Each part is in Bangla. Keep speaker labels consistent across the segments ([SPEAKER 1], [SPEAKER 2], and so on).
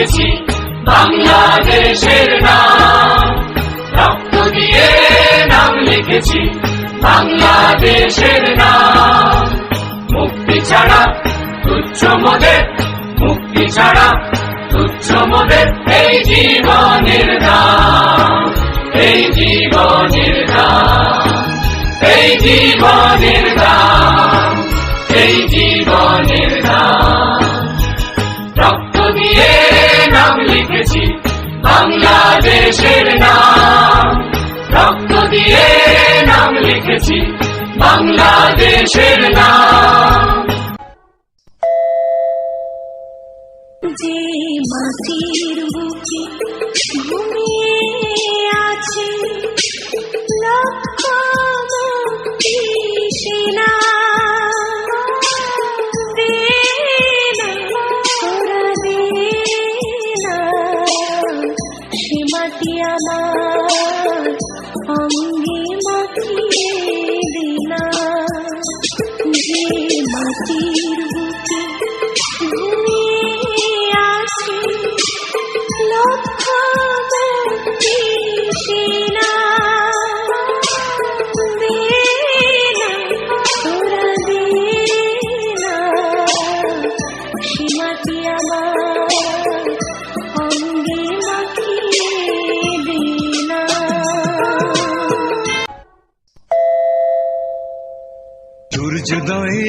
[SPEAKER 1] রেখেছি বাংলাদেশের নাম। রক্ত দিয়ে নাম লিখেছি। বাংলাদেশের নাম। মুক্তি ছাড়া তুচ্ছ মোদের, মুক্তি ছাড়া তুচ্ছ মোদের এই জীবনের নাম। এই জীবনের নাম। এই জীবনের লিখেছি বাংলাদেশের নাম।
[SPEAKER 2] যে মাটির বুকে ঘুমিয়ে আছে লক্ষ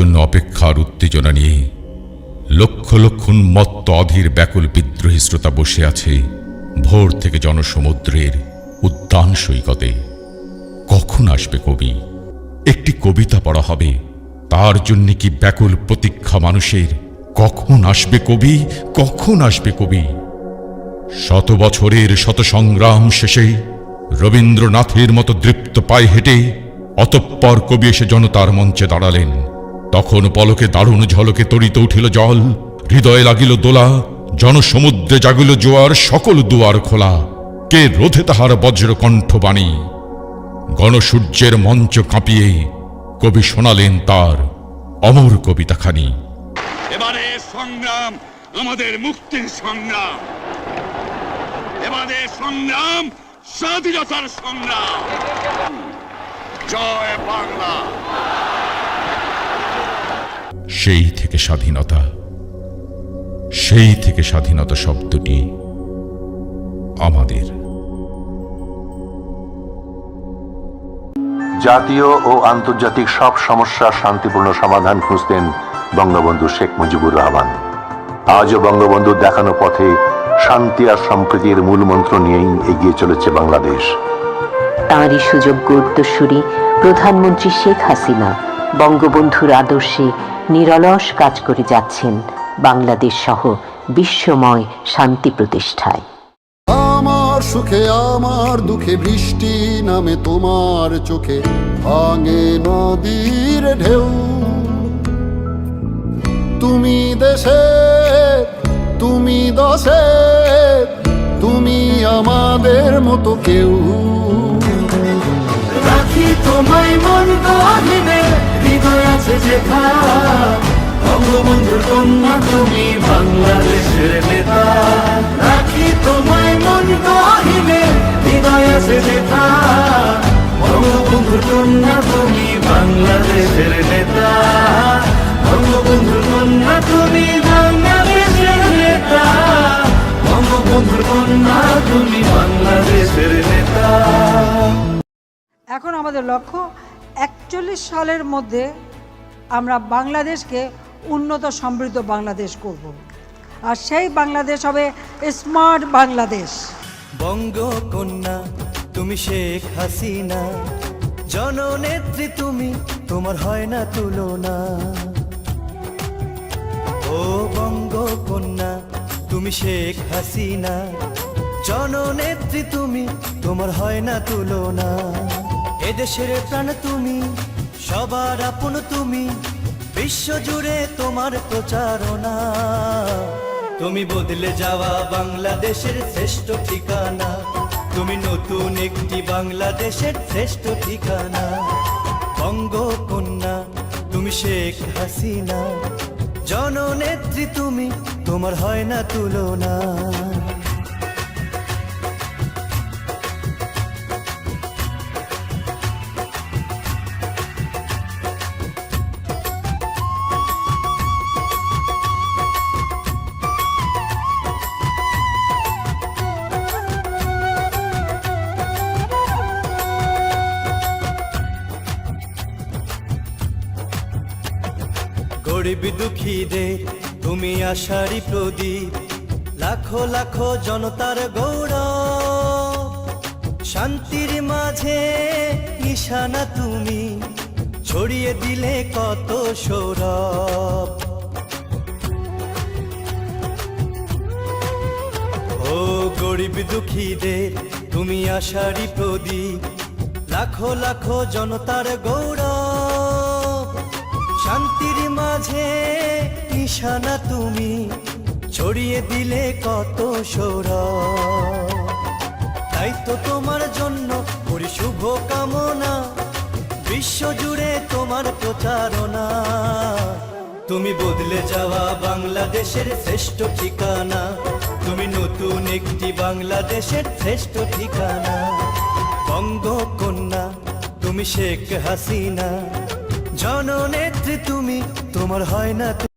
[SPEAKER 3] জন্য অপেক্ষার উত্তেজনা নিয়ে লক্ষ লক্ষ উন্মত্ত অধীর ব্যাকুল বিদ্রোহী শ্রোতা বসে আছে ভোর থেকে জনসমুদ্রের উদ্যান সৈকতে। কখন আসবে কবি? একটি কবিতা পড়া হবে। তার জন্য কি ব্যাকুল প্রতীক্ষা মানুষের? কখন আসবে কবি? কখন আসবে কবি? শত বছরের শত সংগ্রাম শেষে রবীন্দ্রনাথের মতো দৃপ্ত পায়ে হেঁটে অতঃপর কবি এসে জনতার মঞ্চে দাঁড়ালেন। তখন পলকে দারুণ ঝলকে তরিত উঠিল জল। হৃদয়ে লাগিল দোলা। জনসমুদ্রে জাগিল জোয়ার, সকল দুয়ার খোলা। কে রোধে তাহার বজ্র কণ্ঠবাণী গণসূর্যের মঞ্চ কাঁপিয়ে কবি শোনালেন তার অমর কবিতাখানি।
[SPEAKER 4] এবারে সংগ্রাম, আমাদের মুক্তির সংগ্রাম। এবারে সংগ্রাম, স্বাধীনতার সংগ্রাম। জয় বাংলা।
[SPEAKER 3] সেই থেকে স্বাধীনতা। সেই থেকে স্বাধীনতা শব্দটি আমাদের।
[SPEAKER 5] জাতীয় ও আন্তর্জাতিক সব সমস্যার শান্তিপূর্ণ সমাধান খুঁজতেন বঙ্গবন্ধু শেখ মুজিবুর রহমান। আজও বঙ্গবন্ধুর দেখানো পথে শান্তি আর সম্প্রীতির মূল মন্ত্র নিয়েই এগিয়ে চলেছে বাংলাদেশ।
[SPEAKER 6] তাঁরই সুযোগ্য উত্তরসূরি প্রধানমন্ত্রী শেখ হাসিনা। বঙ্গবন্ধুর আদর্শে নিরলস কাজ করে যাচ্ছেন বাংলাদেশ সহ বিশ্বময় শান্তি প্রতিষ্ঠায়।
[SPEAKER 7] আমার সুখে আমার দুঃখে বৃষ্টি নামে তোমার চোখে ভাঙে নদীর ঢেউ। তুমি দেশে তুমি দশে তুমি আমাদের মতো কেউ।
[SPEAKER 1] রাখি তোমায় মন যেথা বঙ্গবন্ধুর কন্যা তুমি বাংলাদেশের নেতা। রাখি তোমায় মন গহিনে, হৃদয় আছে যেথা বঙ্গবন্ধুর কন্যা তুমি বাংলাদেশের নেতা। বঙ্গবন্ধুর কন্যা তুমি বাংলাদেশের নেতা। বঙ্গবন্ধুর কন্যা তুমি বাংলাদেশের নেতা।
[SPEAKER 8] এখন আমাদের লক্ষ্য, একচল্লিশ সালের মধ্যে আমরা বাংলাদেশকে উন্নত সমৃদ্ধ বাংলাদেশ করব। আর সেই বাংলাদেশ হবে স্মার্ট বাংলাদেশ।
[SPEAKER 9] বঙ্গকন্যা, তুমি শেখ হাসিনা। জননেত্রী তুমি, তোমার হয় না তুলনা। ও বঙ্গকন্যা, তুমি শেখ হাসিনা। জননেত্রী তুমি, তোমার হয় না তুলনা। এদেশের প্রাণ তুমি সবার আপন তুমি, বিশ্ব জুড়ে তোমার প্রচারণা। তুমি বদলে যাওয়া বাংলাদেশের শ্রেষ্ঠ ঠিকানা। তুমি নতুন একটি বাংলাদেশের শ্রেষ্ঠ ঠিকানা। বঙ্গকন্যা, তুমি শেখ হাসিনা। জননেত্রী তুমি, তোমার হয় না তুলনা। গরিব দুঃখীদের তুমি আশারি প্রদীপ। লাখো লাখো জনতার গৌরব। শান্তির মাঝে নিশানা তুমি, ছড়িয়ে দিলে কত সৌরভ। ও গরিব দুঃখী দুঃখীদের তুমি আশারি প্রদীপ। লাখো লাখো জনতার গৌরব। শান্তির মাঝে নিশানা তুমি ছড়িয়ে দিলে কত সৌরভ। তাই তো তোমার জন্য করি শুভ কামনা, বিশ্ব জুড়ে তোমার প্রচারণা। তুমি বদলে যাওয়া বাংলাদেশের শ্রেষ্ঠ ঠিকানা, তুমি নতুন একটি বাংলাদেশের শ্রেষ্ঠ ঠিকানা। বঙ্গকন্যা, তুমি শেখ হাসিনা জননেত্রী তুমি তোমার হয় না